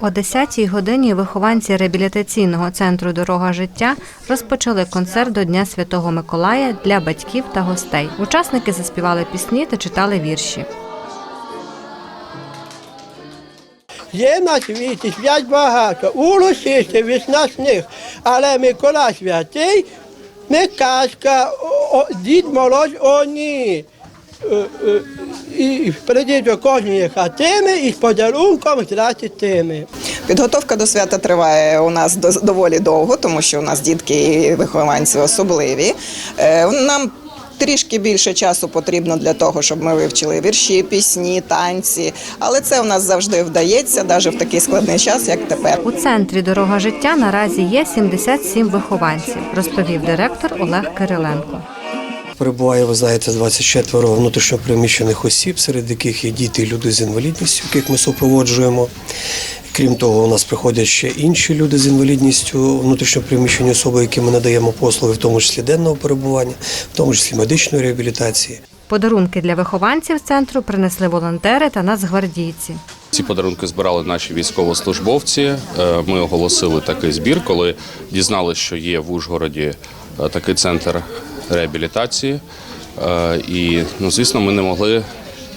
О 10-й годині вихованці реабілітаційного центру Дорога життя розпочали концерт до Дня Святого Миколая для батьків та гостей. Учасники заспівали пісні та читали вірші. Є на світі свят багато, у лосиці весна сніг, але Микола святий, не казка, дід Мороз, о ні. І прийди до кожної хатини і з подарунком тими. Підготовка до свята триває у нас до- доволі довго, тому що у нас дітки і вихованці особливі. Е, Нам трішки більше часу потрібно для того, щоб ми вивчили вірші, пісні, танці. Але це у нас завжди вдається, навіть в такий складний час, як тепер. У центрі Дорога життя наразі є 77 вихованців, розповів директор Олег Кириленко. Перебуває, ви знаєте, 24 внутрішньопереміщених осіб, серед яких є діти і люди з інвалідністю, яких ми супроводжуємо. Крім того, у нас приходять ще інші люди з інвалідністю, внутрішньопереміщені особи, яким ми надаємо послуги, в тому числі денного перебування, в тому числі медичної реабілітації. Подарунки для вихованців центру принесли волонтери та нацгвардійці. Ці подарунки збирали наші військовослужбовці. Е, Ми оголосили такий збір, коли дізналися, що є в Ужгороді е, такий центр реабілітації. Е, І, ну, звісно, ми не могли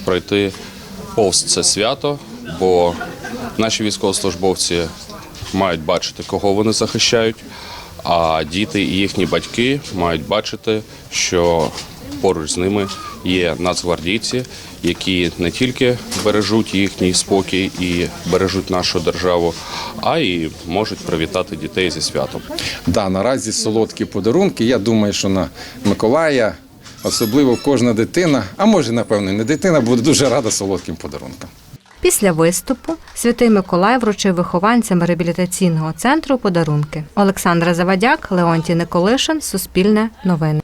пройти повз це свято, бо наші військовослужбовці мають бачити, кого вони захищають, а діти і їхні батьки мають бачити, що поруч з ними є нацгвардійці, які не тільки бережуть їхній спокій і бережуть нашу державу, а й можуть привітати дітей зі святом. Да, наразі солодкі подарунки. Я думаю, що на Миколая, особливо кожна дитина, а може, напевно, не дитина, буде дуже рада солодким подарункам. Після виступу святий Миколай вручив вихованцям реабілітаційного центру подарунки. Олександра Завадяк, Леонтій Николишин, Суспільне новини.